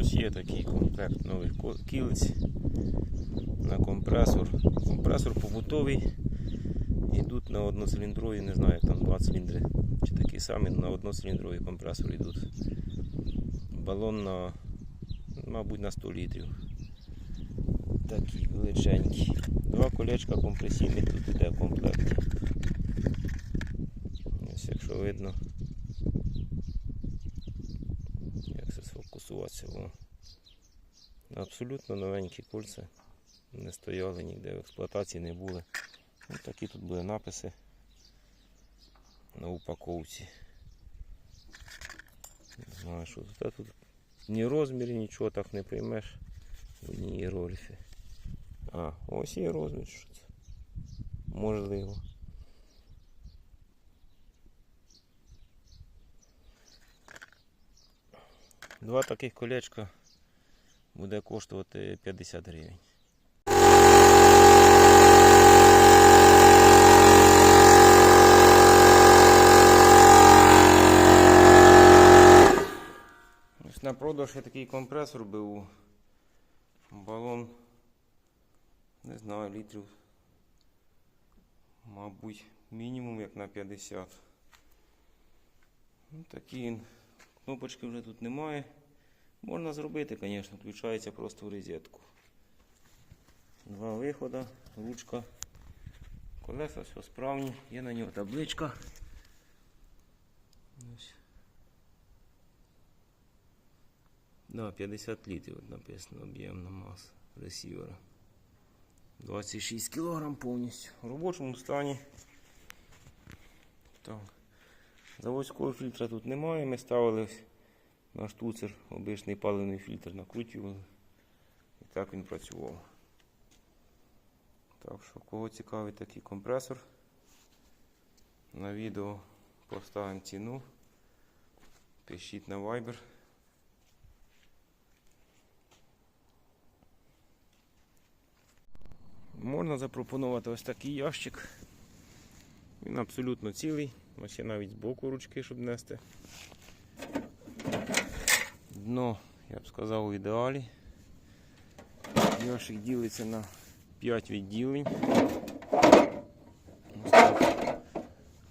Ось є такий комплект нових кілиць на компресор. Компресор побутовий. Йдуть на одноциліндрові, не знаю, як там два циліндри. Чи такі самі на одноциліндрові компресори йдуть. Балон на, мабуть, на 100 літрів. Такі величенькі. Два колечка компресійних тут іде в комплекті. Ось якщо видно. Як це сфокусуватися. Абсолютно новенькі кольця. Не стояли ніде в експлуатації не були. Ось такі тут були написи на упаковці. Не знаю, що тут. Тут ні розмірі, нічого так не приймеш. Ні іерогліфи. А, ось є розмір. Що це? Можливо. Два таких колечка буде коштувати 50 гривень. На продаж я такий компресор був. Балон, не знаю, літрів. Мабуть, мінімум як на 50. Ну, такий він. Кнопочки вже тут немає. Можна зробити, звісно, включається просто в розетку. Два виходи, ручка, колеса, все справні, є на нього табличка. Ось. Да, 50 літрів написано об'ємна маса ресівера. 26 кг повністю. В робочому стані. Так. Заводського фільтра тут немає. Ми ставили на штуцер обичний паливний фільтр накручували. І так він працював. Так що, кого цікавий такий компресор, на відео поставимо ціну. Пишіть на Viber. Можна запропонувати ось такий ящик. Він абсолютно цілий. Ось є навіть з боку ручки, щоб нести. Дно, я б сказав, у ідеалі. Ящик ділиться на 5 відділень.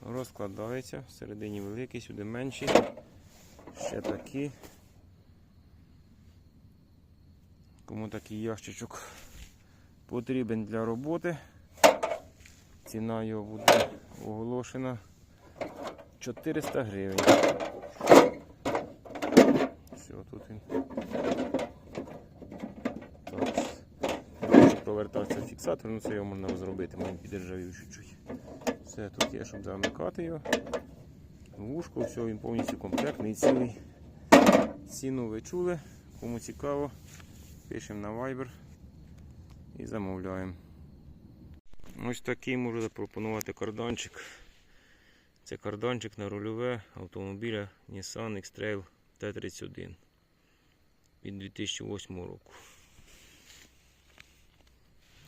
Розкладається, всередині великий, сюди менший. Ще такі. Кому такий ящичок потрібен для роботи. Ціна його буде оголошена 400 гривень. Все, тут він. Так. Якщо провертатися фіксатор, ну це його можна зробити, він підержавів чуть-чуть. Все, тут є, щоб замикати його. Вушко, все, він повністю комплектний, цілий. Ціну ви чули. Кому цікаво, пишемо на Viber і замовляємо. Ось такий можу запропонувати карданчик. Це карданчик на рульове автомобіля Nissan X-Trail T31 від 2008 року.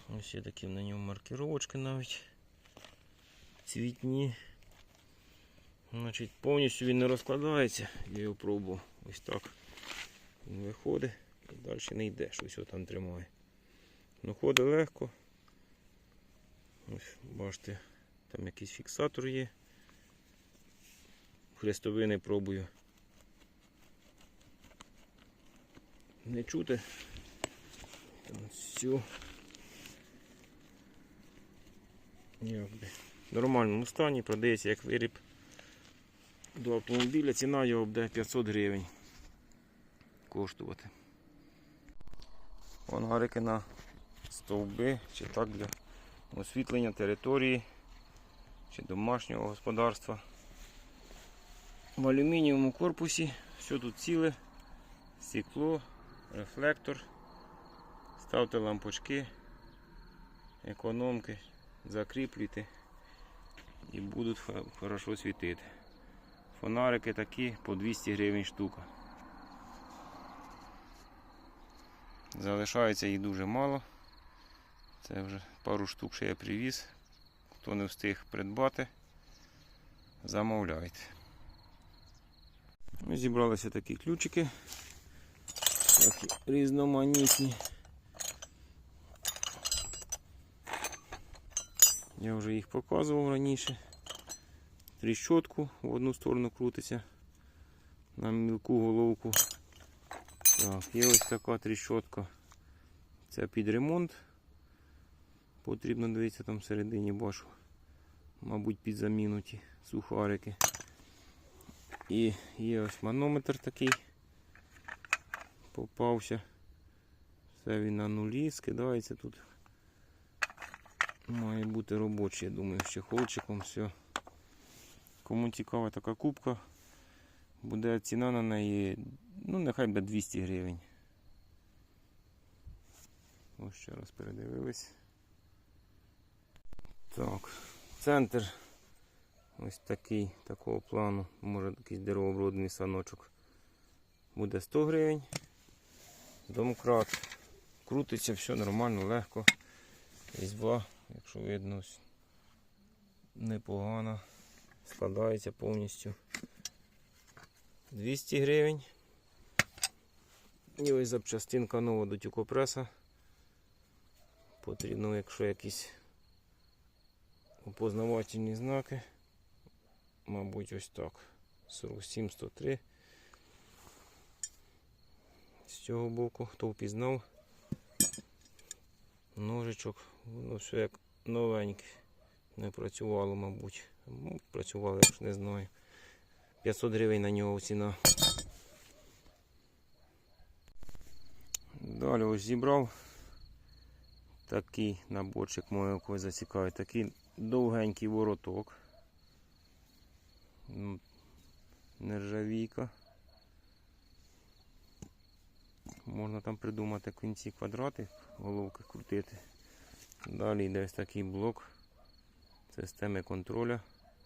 Ось є такі на ньому маркировочки навіть цвітні. Значить, повністю він не розкладається, я його пробував. Ось так він виходить і далі не йде, щось його там тримає. Ну, ходить легко. Ось, бачите, там якийсь фіксатор є. Хрестовини пробую. Не чути. Все. Якби. В нормальному стані продається як виріб до автомобіля. Ціна його буде 500 гривень коштувати. Фонарики на стовби чи так для освітлення території чи домашнього господарства. В алюмінієвому корпусі все тут ціле, стекло, рефлектор. Ставте лампочки, економки, закріплюйте і будуть хо- хорошо світити. Фонарики такі по 200 гривень штука. Залишається їх дуже мало. Це вже пару штук ще я привіз. Хто не встиг придбати, замовляйте. Ми зібралися такі ключики. Трохи різноманітні. Я вже їх показував раніше. Тріщотку в одну сторону крутиться на мілку головку. Так, є ось така тріщотка. Це під ремонт. Потрібно дивитися там всередині бачу. Мабуть, під заміну ті сухарики. І є ось манометр такий. Попався. Все він на нулі, скидається тут. Має бути робочий, я думаю, з чехолчиком все. Кому цікава така кубка, буде ціна на неї, ну нехай буде 200 гривень. Ось ще раз передивились. Так, центр ось такий, такого плану, може якийсь деревообробний саночок. Буде 100 гривень. Домкрат. Крутиться, все нормально, легко. Різьба, якщо видно, ось непогано. Складається повністю. 200 гривень. І ось запчастинка нова до тюкопреса. Потрібно, якщо якісь опознавательні знаки. Мабуть, ось так. 47-103. З цього боку, хто впізнав, ножичок, воно все як новеньке. Не працювало, мабуть. Ну, працювало, я ж не знаю. 500 гривень на нього ціна. Далі ось зібрав такий наборчик моєго когось зацікавить. Такий довгенький вороток. Нержавійка. Можна там придумати кінці квадрати, головки крутити. Далі йде ось такий блок системи контроля.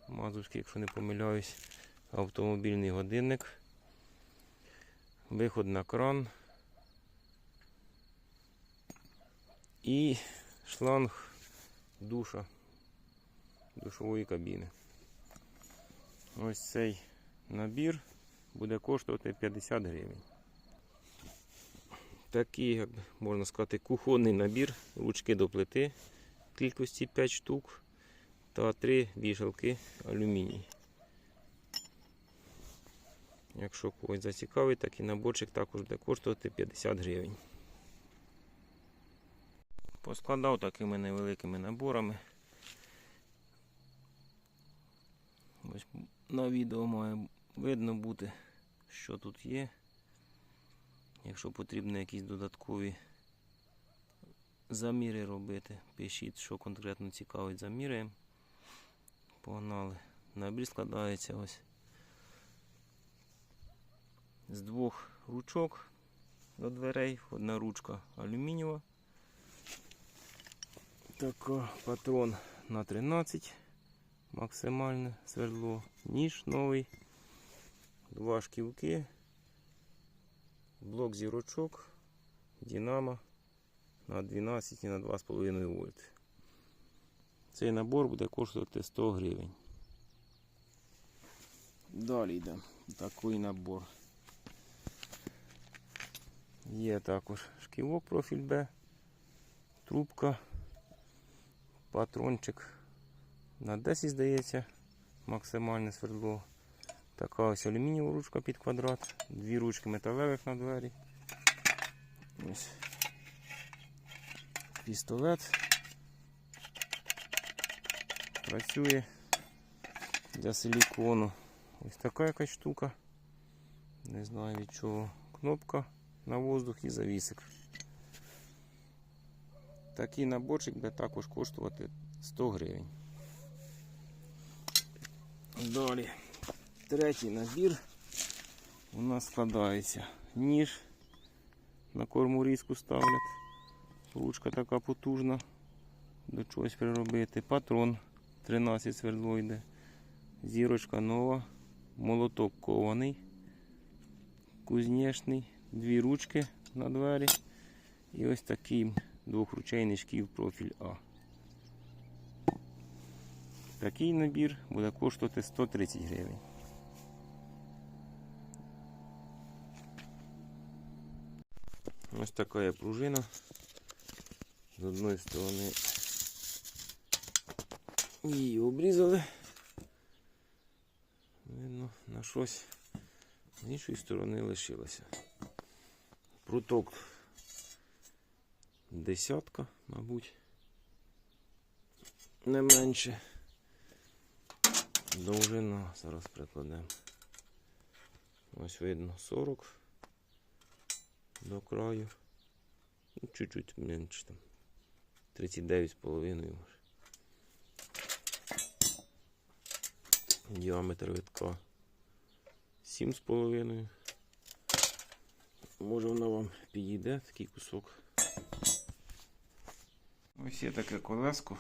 Мазовський, якщо не помиляюсь. Автомобільний годинник. Виход на кран. І шланг душа душової кабіни. Ось цей набір буде коштувати 50 гривень. Такий, як можна сказати, кухонний набір, ручки до плити кількості 5 штук та 3 вішалки алюміній. Якщо когось зацікавить, такий наборчик також буде коштувати 50 гривень. Поскладав такими невеликими наборами. Ось на відео має видно бути, що тут є. Якщо потрібно якісь додаткові заміри робити, пишіть, що конкретно цікавить, заміряємо. Погнали. Набір складається ось з двох ручок до дверей. Одна ручка алюмінієва. Така патрон на 13. Максимальне свердло. Ніж новий. Два шківки. Блок зірочок. Динамо на 12 і на 2,5 вольт. Цей набор буде коштувати 100 гривень. Далі йде такий набор. Є також шківок профіль Б, трубка, патрончик на 10, здається, максимальне свердло. Така ось алюмінієва ручка під квадрат, дві ручки металевих на двері. Ось пістолет. Працює для силікону. Ось така якась штука. Не знаю від чого. Кнопка на воздух і завісик. Такий наборчик буде також коштувати 100 гривень. Далі третій набір у нас складається ніж на корму різку ставлять. Ручка така потужна. До чогось приробити. Патрон 13 свердло йде. Зірочка нова, молоток кований, кузнечний, дві ручки на двері і ось такий двохручейний шків профіль А. Такий набір буде коштувати 130 гривень. Ось така є пружина. З одної сторони її обрізали. Видно, на щось з іншої сторони лишилося. Пруток десятка, мабуть. Не менше. Довжина зараз прикладемо. Ось видно 40 до краю. Ну, чуть-чуть менше там. 39,5 може. Діаметр витка 7,5. Може воно вам підійде такий кусок. Ось є таке колеско.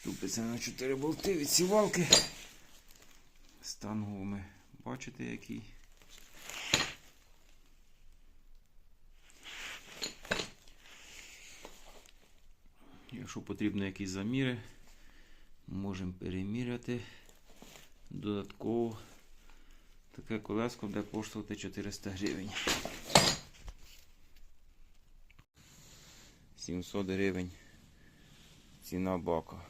Ступиться на 4 болти від сівалки. Стан гуми. Бачите який? Якщо потрібно якісь заміри, можемо переміряти. Додатково таке колеско буде коштувати 400 гривень. 700 гривень ціна бака.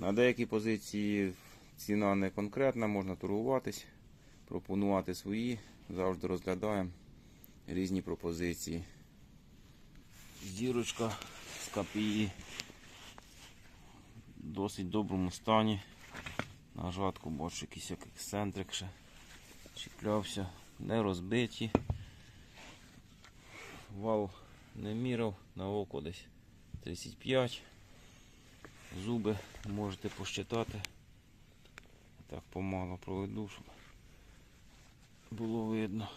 На деякі позиції ціна не конкретна, можна торгуватись, пропонувати свої. Завжди розглядаємо різні пропозиції. Зірочка з КПІ в досить доброму стані. На жатку бачу якийсь як ексцентрик ще чіплявся, не розбиті. Вал не міряв, на око десь 35. Зуби можете посчитати. Так помало проведу, щоб було видно.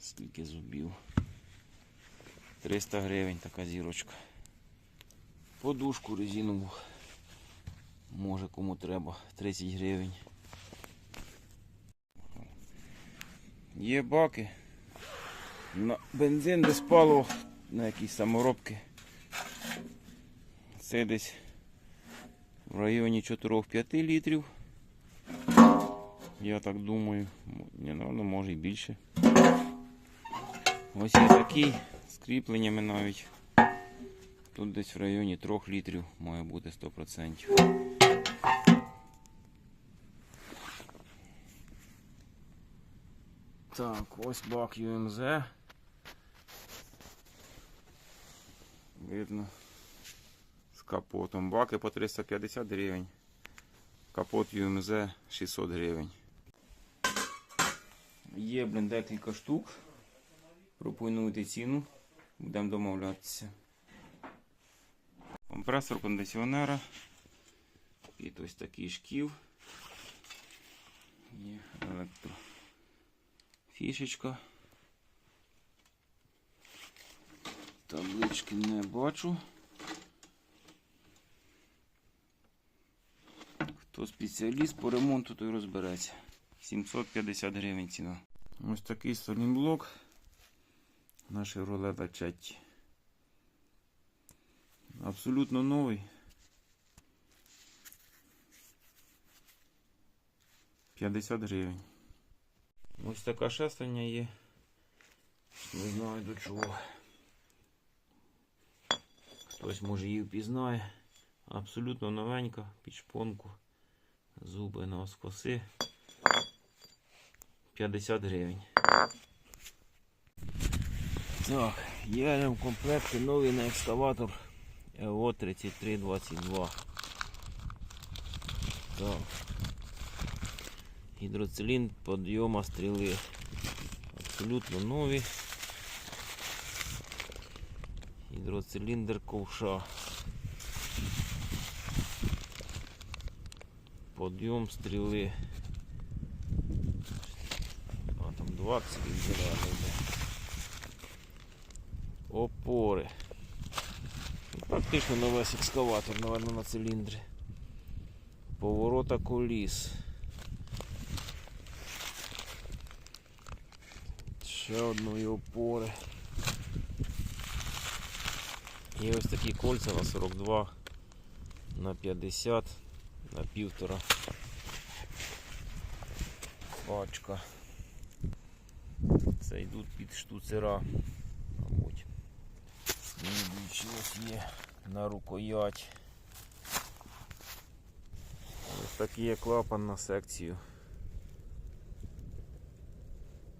Скільки зубів. 300 гривень така зірочка. Подушку резинову. Може кому треба. 30 гривень. Є баки. На бензин без палива, на якісь саморобки. Це десь в районі 4-5 літрів. Я так думаю. Ні, ну, може і більше. Ось є такий з кріпленнями навіть. Тут десь в районі 3 літрів має бути 100%. Так, ось бак ЮМЗ. Видно. Капотом. Баки по 350 гривень. Капот ЮМЗ 600 гривень. Є, блін, декілька штук. Пропонуйте ціну. Будемо домовлятися. Компресор кондиціонера. І ось такий шків. Є електро. Фішечка. Таблички не бачу. Хто спеціаліст по ремонту, той розбереться. 750 гривень ціна. Ось такий блок на Chevrolet Lachetti. Абсолютно новий. 50 гривень. Ось така шестерня є. Не знаю до чого. Хтось може її впізнає. Абсолютно новенька, під шпонку. Зуби на оскоси. 50 гривень. Так, є в комплекті новий на екскаватор ЕО 3322. Так. Гідроциліндр подйома стріли. Абсолютно нові. Гідроциліндр ковша. Подйом стріли. А там 20 зелений йде. Опори. Практично на весь екскаватор, напевно, на циліндрі. Поворота коліс. Ще одної опори. Є ось такі кольця на 42, на 50, на півтора. Пачка. Це йдуть під штуцера, мабуть. Ось є на рукоять. Ось такий є клапан на секцію.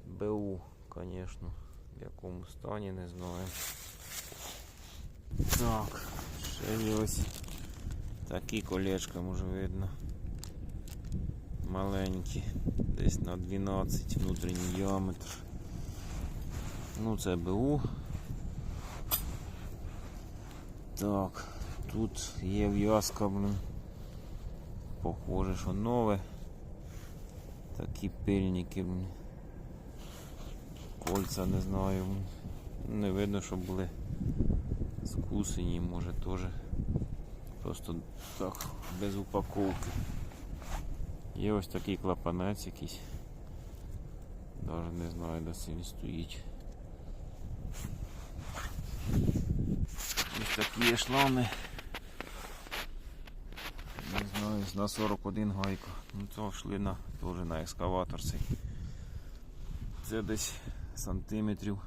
БУ, звісно. В якому стані, не знаю. Так, ще є ось такі колечка, може видно. Маленькі, десь на 12 внутрішній діаметр. Ну це БУ. Так, тут є в'язка, блин. Похоже, що нове. Такі пильники, блин. Кольця не знаю. Не видно, що були скусені, може теж. Просто так, без упаковки. Є ось такий клапанець якийсь. Навіть не знаю, де це він стоїть. Ось такі є шлами. Не знаю, на 41 гайка. Ну це шлина теж на екскаватор цей. Це десь сантиметрів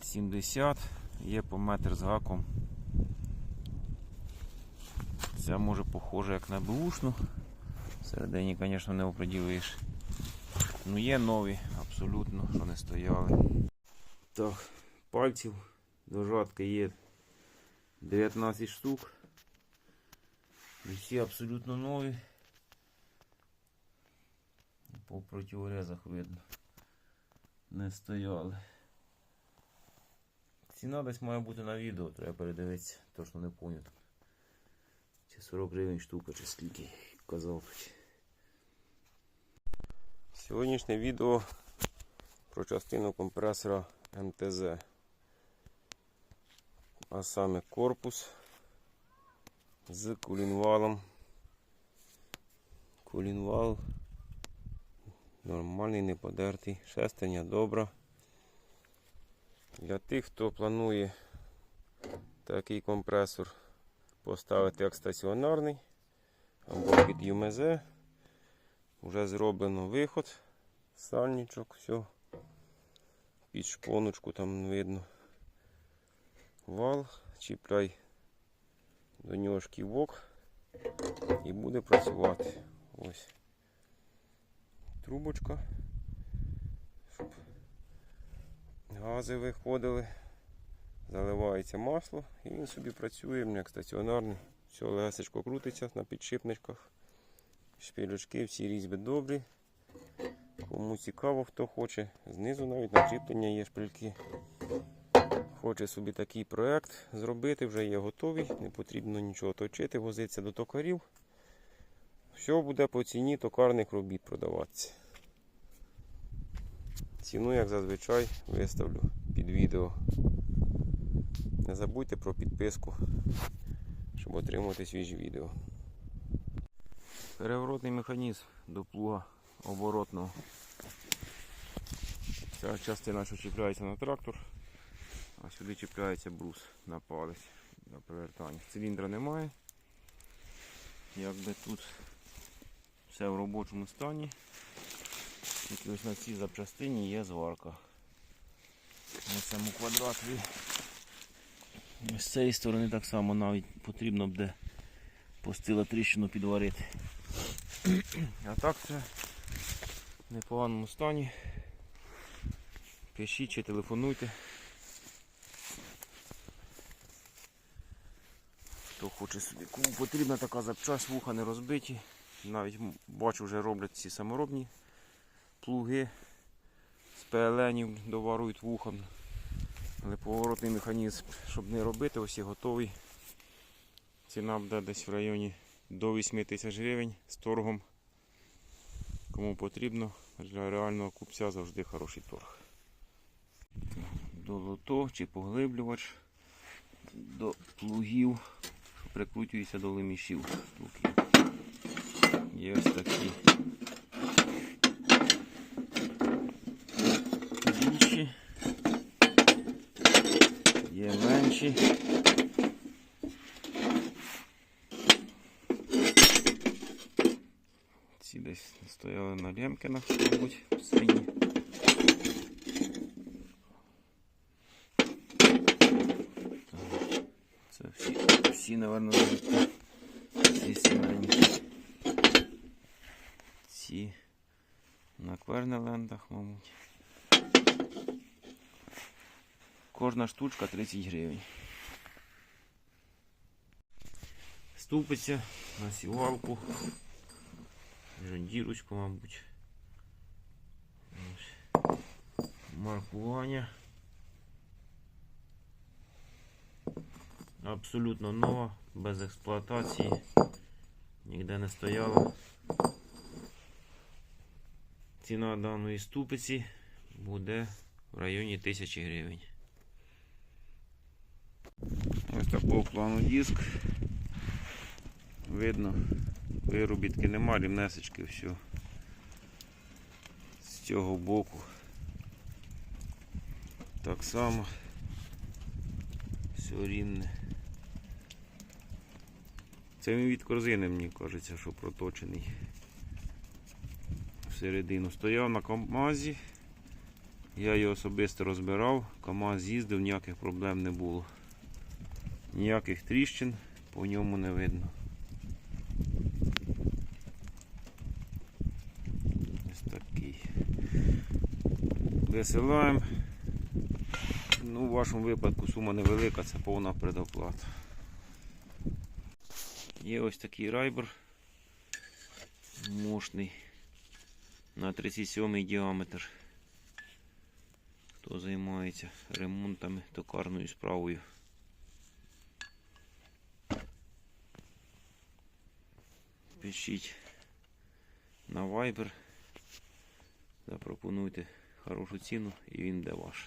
70. Є по метр з гаком. Це може похоже як на бушну. Всередині, звісно, не оприділиш. Ну є нові, абсолютно, що не стояли. Так, пальців до жатки є 19 штук. І всі абсолютно нові. По противорезах видно. Не стояли. Ціна десь має бути на відео, треба передивитися, точно не пам'ятаю. Чи 40 гривень штука, чи скільки казав. Сьогоднішнє відео про частину компресора МТЗ. А саме корпус з кулінвалом. Кулінвал нормальний, не подертий, шестерня добра. Для тих, хто планує такий компресор поставити як стаціонарний або під ЮМЗ. Вже зроблено виход, сальничок, все. Під шпоночку там видно. Вал, чіпляй до нього шківок і буде працювати. Ось трубочка, щоб гази виходили, заливається масло і він собі працює як стаціонарний. Все легесечко крутиться на підшипничках. Шпилючки, всі різьби добрі. Кому цікаво, хто хоче, знизу навіть начіплення є шпильки. Хоче собі такий проект зробити, вже є готовий, не потрібно нічого точити, возитися до токарів. Все буде по ціні токарних робіт продаватися. Ціну, як зазвичай, виставлю під відео. Не забудьте про підписку, щоб отримати свіжі відео. Переворотний механізм до плуга оборотного. Ця частина, що чіпляється на трактор, а сюди чіпляється брус на палець на перевертання. Циліндра немає. Якби тут все в робочому стані. Тільки ось на цій запчастині є зварка. На цьому квадраті. З цієї сторони так само навіть потрібно буде постила тріщину підварити. А так це в непоганому стані. Пишіть чи телефонуйте. Хто хоче собі, кому потрібна така запчасть, вуха не розбиті. Навіть бачу, вже роблять ці саморобні плуги з ПЛНів доварують вухом. Але поворотний механізм, щоб не робити, ось є готовий. Ціна буде десь в районі до 8 тисяч гривень з торгом. Кому потрібно, для реального купця завжди хороший торг. До лото чи поглиблювач, до плугів, що прикручується до лемішів. Є ось такі речі. Ці десь стояли на Лємкінах, мабуть, в свині. Це всі, всі напевно, ці сімейні. Ці на кварнелендах, мабуть. Кожна штучка 30 гривень. Ступиться на сівалку. Жондірочку, мабуть. Маркування. Абсолютно нова, без експлуатації. Ніде не стояла. Ціна даної ступиці буде в районі 1000 гривень. Ось такого плану диск. Видно, виробітки нема, рівнесечки все. З цього боку. Так само. Все рівне. Це він від корзини, мені кажеться, що проточений всередину. Стояв на КАМАЗі. Я його особисто розбирав. КАМАЗ їздив, ніяких проблем не було. Ніяких тріщин по ньому не видно. Ось такий. Висилаємо. Ну, в вашому випадку сума невелика, це повна предоплата. Є ось такий райбер мощний на 37 діаметр. Хто займається ремонтами токарною справою. Пишіть на Viber, запропонуйте хорошу ціну і він де ваш.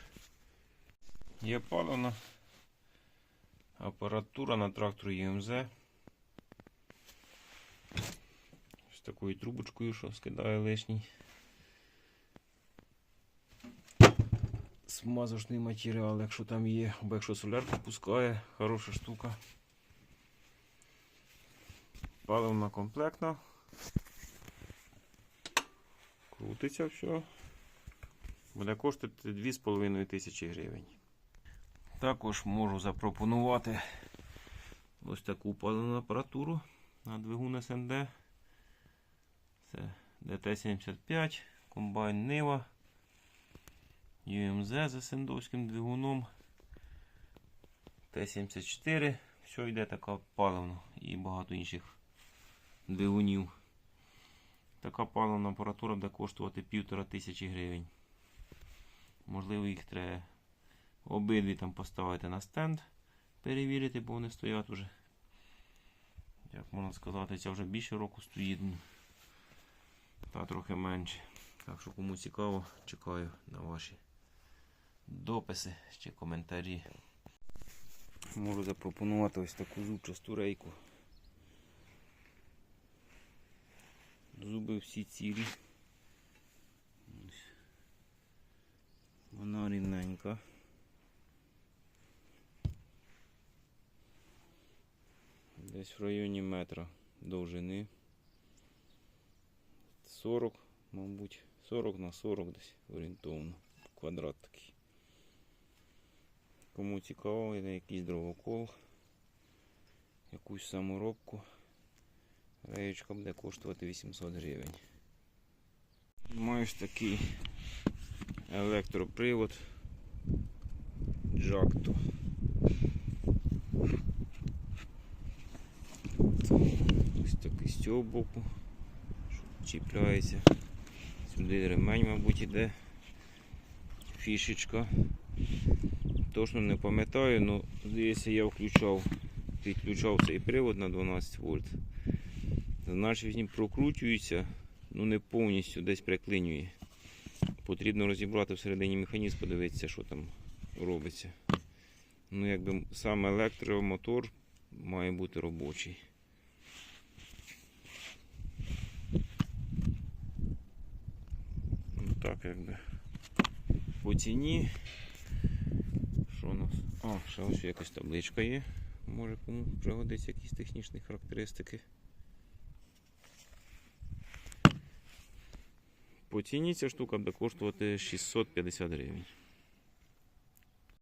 Є паливна апаратура на трактор ЄМЗ. З такою трубочкою, що скидає лишній. Смазочний матеріал, якщо там є, або якщо солярку пускає, хороша штука. Паливна комплектна. Крутиться все. Буде коштувати 2,5 тисячі гривень. Також можу запропонувати ось таку паливну апаратуру на двигун СНД. Це ДТ-75, комбайн Нива, UMZ з сендовським двигуном. Т-74. Все йде така паливна і багато інших двигунів. Така паливна апаратура буде коштувати півтора тисячі гривень. Можливо, їх треба обидві там поставити на стенд, перевірити, бо вони стоять уже. Як можна сказати, ця вже більше року стоїть. Та трохи менше. Так що кому цікаво, чекаю на ваші дописи чи коментарі. Можу запропонувати ось таку зубчасту рейку. Зуби всі цілі. Вона рівненька. Десь в районі метра довжини. 40, мабуть, 40 на 40 десь орієнтовно. Квадрат такий. Кому цікаво, на якийсь дровокол, якусь саморобку. Реєчка буде коштувати 800 гривень. Маєш такий електропривод Джакто. Ось такий з цього боку, що чіпляється. Сюди ремень, мабуть, іде. Фішечка. Точно не пам'ятаю, але здається я включав, підключав цей привод на 12 вольт. Значить він прокручується, ну не повністю десь приклинює. Потрібно розібрати всередині механізм, подивитися, що там робиться. Ну, якби сам електромотор має бути робочий. Ну, так якби. По ціні. Що у нас? А, ще ось якась табличка є. Може кому пригодиться якісь технічні характеристики. По ціні ця штука буде коштувати 650 гривень.